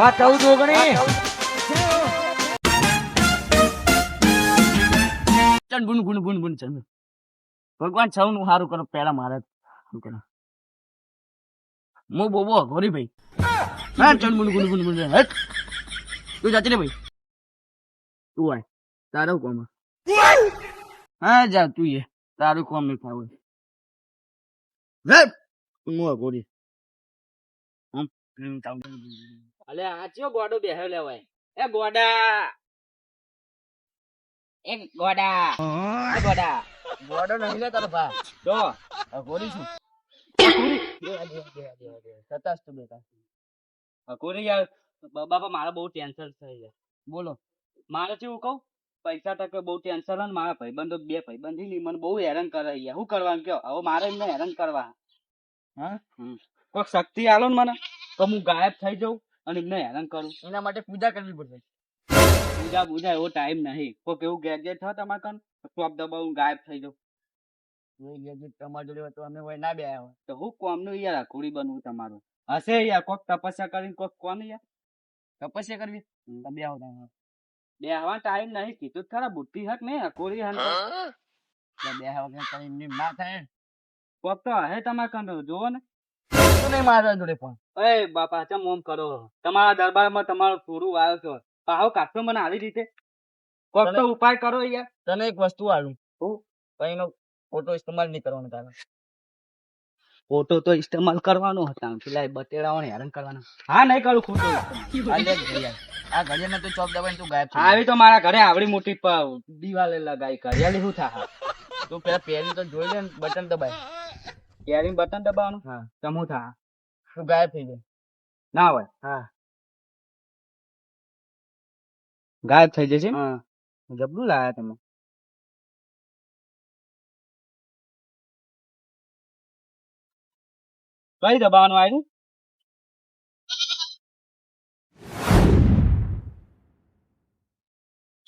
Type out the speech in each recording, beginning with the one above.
વાત ચૌદ ઓગણી. ગુન ગુન ગુન ગુન ચલ ભગવાન સૌનું સારું કરો પેલા મારે હું બોબો ગોરી ભાઈ. હા ગુન ગુન ગુન ગુન હટ તું જાતી ને ભાઈ. તું આય. તારું કોમ હા. જા તું એ. તારું કોમ નહીં ખાવું હટ હું ગોરી હમ હમ, ચાલ. અલે આ ચિયો ગોડો બેહ્યો લેવાય એ ગોડા. એ ગોડા. એ ગોડા. ગોડો નહીં લે તારો ભા જો ગોરી છું સતાસ તું બેટા. ગોરી યાર બ- બાપા મારે બહુ ટેન્શન થઈ જાય બોલો. મારે કેવું કહું? પૈસા ટકે બહુ ટેન્શન ને મારા ભાઈબંધો બે ભાઈબંધી ની મને બહુ હેરાન કરે યાર શું કરવાનું કયો હવે મારે એમને હેરાન કરવા. હા? હમ. કોઈક શક્તિ આલો ને મને તો હું ગાયબ થઈ જાઉં. અને એમને હેરાન કરું. એના માટે પૂજા કરવી પડશે. પૂજા પૂજા એવો ટાઈમ નહીં. કોઈક એવું ગેજેટ થાય તમારે કન ટોપ દબાવું ગાયબ થઈ જાઉં એ ગેજેટ તમારા જોડે હોય તો અમે હોય ના બે હોય. તો હું કોમનું યાર અઘોરી બનવું તમારું. હશે યાર કોક તપસ્યા કરીને કોક કોણ યાર? તપસ્યા કરવી? તો બે આવો તમે બે આવવા ટાઈમ નહીં કીધું જ ખરા બુદ્ધિ હક ને અકોરી હન તો બે આવવા કઈ એમની ના થાય. કોક તો હે તમારે કન જોવો ને. તો નહીં મારા જોડે પણ. એ બાપા ચમ ઓમ કરો. તમારા દરબારમાં તમારો પૂરું આવ્યો છો પાહો કાઢશો મને આવી રીતે? કોક તો ઉપાય કરો યાર. તને એક વસ્તુ આલું. હું એનો ફોટો ઇસ્તેમાલ નહીં કરવાનો તારે. ફોટો તો ઇસ્તેમાલ કરવાનો હતા. પેલા બટેડાઓને હેરાન કરવાનો. હા નહીં કરું ખોટો. આ ઘડિયાળ તો ચોપ દબાઈ તું ગાયબ આવી તો મારા ઘરે આવડી મોટી દિવાલે લગાઈ ઘડિયાળી શું થાય તું પેલા પેરી તો જોઈ લે ને બટન દબાય. પેરી બટન દબાવવાનું? હા. તમું થા? તું ગાયબ થઈ જાય. ના હોય. હા. ગાયબ થઈ જશે હા. જબરું લાયા તમે. કઈ દબાવવાનું આવ્યું?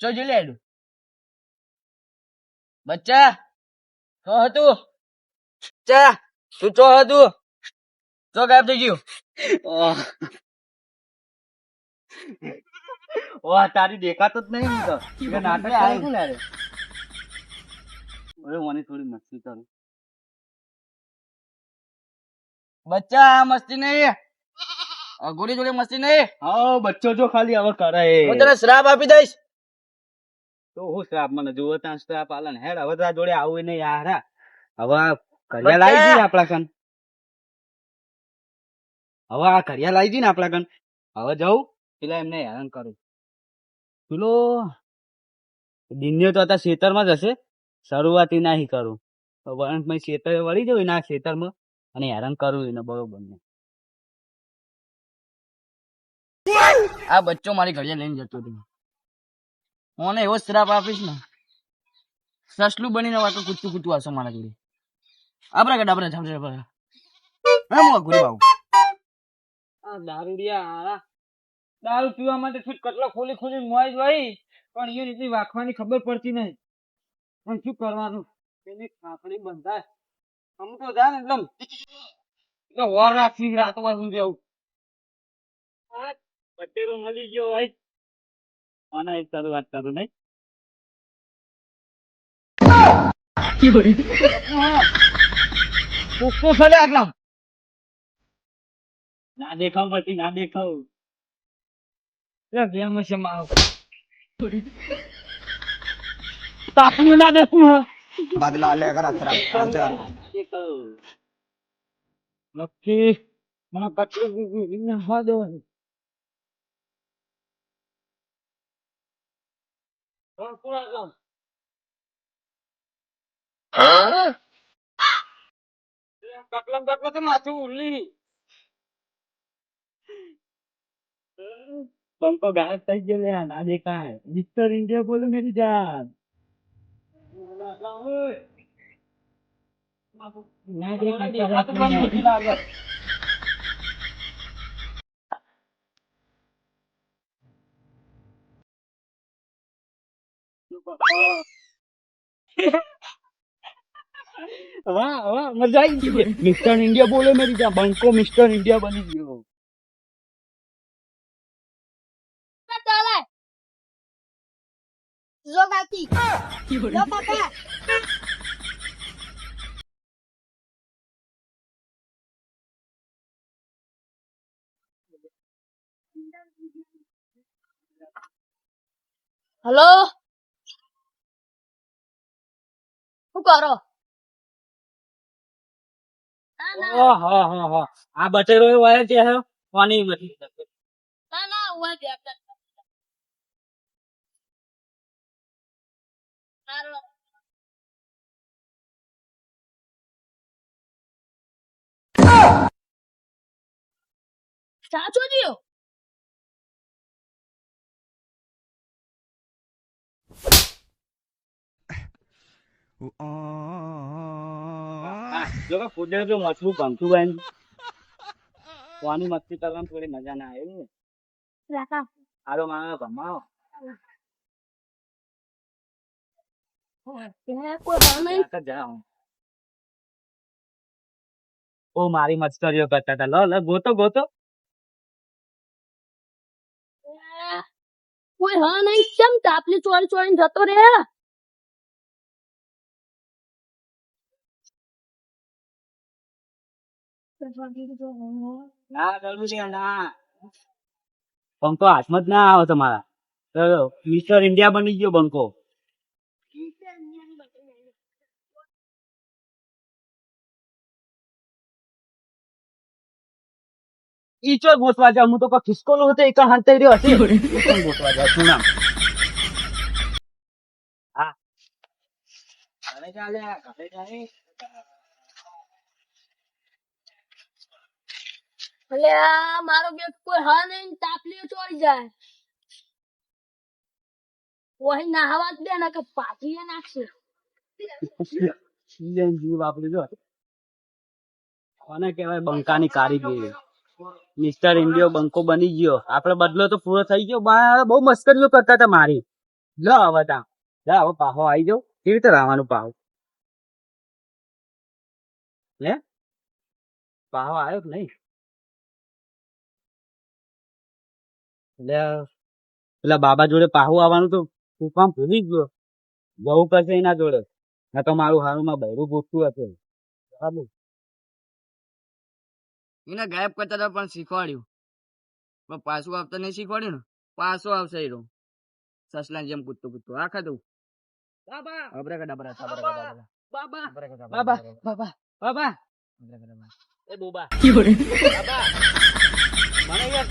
જો જોઈ લે બચ્ચા શું હતું? ચા તું ચો હતું? ચો ગાયબ થઈ ગયું. ઓહ તારી દેખાતો જ નહીં તો નાટક કરે શું લે રે ઓય મને થોડી મસ્તી કરું બચ્ચા આ મસ્તી નહીં અઘોરી જોડે મસ્તી નહીં હા બચ્ચો જો ખાલી હવે કરે હું તને શ્રાપ આપી દઈશ તો હું શ્રાપ મને જુઓ ત્યાં શ્રાપ આલન હેડ હવે તારા જોડે આવું નહીં યાર. હવે ઘડિયા લાવી આપણા કન હવે આ ઘડિયા લાવી દઈએ ને આપણા કન હવે જવું? પેલા એમને હેરાન કરું. પેલો દિન્યો તો હતા ખેતરમાં જ હશે. શરૂઆતી નહીં કરું. તો વરણમાં ખેતર વળી જવું એના ખેતરમાં અને હેરાન કરું એને બરોબર ને. આ બચ્ચો મારી ઘડિયા લઈને જતો હતો મને એવો શ્રાપ આપીશ ને. સસલું બનીને વાતો કૂદતું કૂદતું આવશે મારા જોડે આપણા ગડા આપણા જામ આપણે હા મો ગુરી બાબુ દારૂડિયા હારા દારૂ પીવા માટે શું કટલો ખોલી ખોલી મોય જ પણ એ રીતે વાખવાની ખબર પડતી નહીં. પણ શું કરવાનું? એની કાકડી બંધાય. આમ તો જાય ને એકદમ એટલે વાર રાખી રાતો સુધી આવું પટેરો મળી ગયો ભાઈ આના એક તારું વાત કરું નહીં. કુકુ ફરે આટલા? ના દેખાવ પછી ના દેખાવ. બે મસે માવ. તાપનું ના દેખું બદલા લે કર અતરા નક્કી? મને કચરું નાખવા દો. કકલમ કકલો તો માથું ઉલ્લી? પંખો ગાયબ થઈ ગયો લે ના દેખાય મિસ્ટર ઇન્ડિયા બોલો મેરી જાન. વાહ વાહ મજા આવી ગઈ. મિસ્ટર ઇન્ડિયા બોલે મેરી જાન. બંકો મિસ્ટર ઇન્ડિયા બની ગયો. આવતી લો કાકા હલો શું કરો ના ના ઓહો હો હો આ બટેરો એ વયા છે હે કોની બધી ના ના હું બેઠા સાચો જીઓ જો કે કુદરત જો મછલું ગમતું હોય ને. કોની મસ્તી કરવાની થોડી મજા ના આવે રાખા આરો ગમાવો કોઈ જાઓ. ઓ મારી મસ્કરીઓ કરતા હતા. લો લો ગોતો ગોતો. કોઈ હા નહીં. કેમ તાપલી ચોરી ચોરીને જતો રે ના કરવું છે ના. બંકો હાથમાં જ ના આવે તમારા. મિસ્ટર ઇન્ડિયા બની ગયો બંકો ઈ ચો ગોતવા જાવ હું તો કોઈ ખિસકોલો હતો એક હાંતાઈ રહ્યો હશે. ચોય ગોતવા જાવ શું નામ. હા. ચાલે ચાલે ઘરે જાય. આ મારો બેટ કોઈ હા નહીં તાપલી ચોરી જાય. વહી નાહવા જ દે ને કે પાછી એ નાખશે જીવ આપણે જો કોને કહેવાય બંકાની કારીગરી? મિસ્ટર ઇન્ડિયો બંકો બની ગયો. આપડે બદલો તો પૂરો થઈ ગયો. બહુ મસ્કરીઓ કરતા હતા મારી. લો હવે તા. જા, હવે પાહો આવી જાવ કેવી રીતે લાવવાનું પાહો? લે પાહો આવ્યો કે નહીં? એટલે પેલા બાબા જોડે પાહુ આવવાનું તો તું કામ ભૂલી ગયો. જવું પડશે એના જોડે. ના તો મારું હારું માં બૈરું ગોઠવું હતું બરાબર. એને ગાયબ કરતા હતા પણ શીખવાડ્યું. પણ પાછું આવતા નહીં શીખવાડ્યું ને? પાછું આવશે એ રહ્યો. સસલા જેમ કૂદતું કૂદતું આ ખાધું? બાબા! અબરાકડાબરા, બાબા! બાબા! બાબા! બાબા! બાબા! એ બોબા! બાબા! મને યાર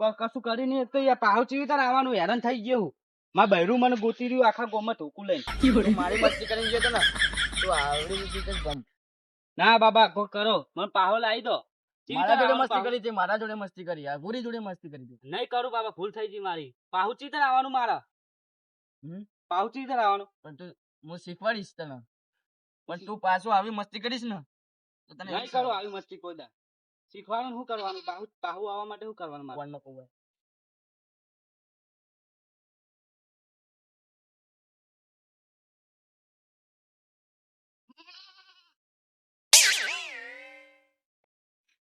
ક- કશું કરી નહીં તો યાર પાહો ચીવી તાર આવવાનું હેરાન થઈ ગયું હું. મારા બૈરું મને ગોતી રહ્યું આખા ગોમાં ધોકું લઈને. મારી મસ્તી કરીને ગયો તો ને તું આવડી ગમ. ના બાબા કોક કરો. મને પાહો લાવી દો. મારા જોડે મસ્તી કરી મારા જોડે મસ્તી કરી આ ગુરી જોડે મસ્તી કરી નહીં કરું બાબા ભૂલ થઈ ગઈ મારી. પાહુ ચી આવવાનું મારા? પાહુ ચી આવવાનું. પણ તું હું શીખવાડીશ તને. પણ તું પાછું આવી મસ્તી કરીશ ને તો તને નહીં કરું આવી. મસ્તી કોઈ દા શીખવાનું શું કરવાનું? પાહુ પાહુ આવવા માટે શું કરવાનું મારે?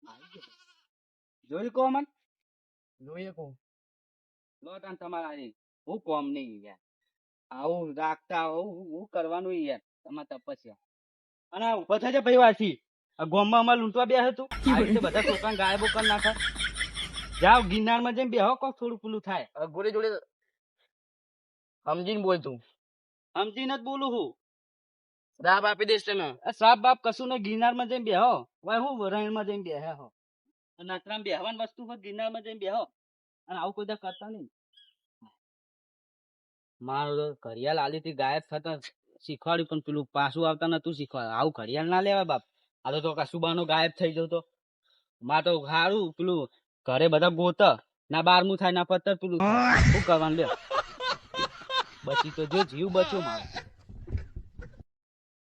જોઈ કો મન જોઈએ કહું લો તાન તમારા હું કોમ નહીં યાર. આવું રાખતા આવું હું કરવાનું યાર. તમારે તપસ્યા. અને ઊભો થજે ભાઈ વાસી આ ગોમમાં અમારે લૂંટવા બે હતું આવી બધા છોકરા ગાયબ કરી નાખે જાવ ગિરનારમાં જઈને બેહો કોક થોડું પેલું થાય. ગોરે જોડે સમજીને બોલ તું. સમજીને જ બોલું હું. રાબ આપી દઈશ તને સાપ બાપ કશું નહીં, ગિરનારમાં જઈને બેહો. ભાઈ હું રણમાં જઈને બેહે હો? નકરામ બેહવાની વસ્તુ હોય, ગિરનારમાં જઈને બેહો. અને આવું કોઈ કરતા નહીં. મારો ઘડિયાળ આલી થી ગાયબ થતા શીખવાડ્યું, પણ પેલું પાછું આવતા નતું શીખવાડ આવું ઘડિયાળ ના લેવાય બાપ. આ તો કસુબાનો ગાયબ થઈ જતો માં તો સારું પેલું ઘરે બધા ગોત, ના બારમું થાય, ના પત્તર, પેલું શું કરવાનું લે બચી તો જો જીવ બચ્યો મારો.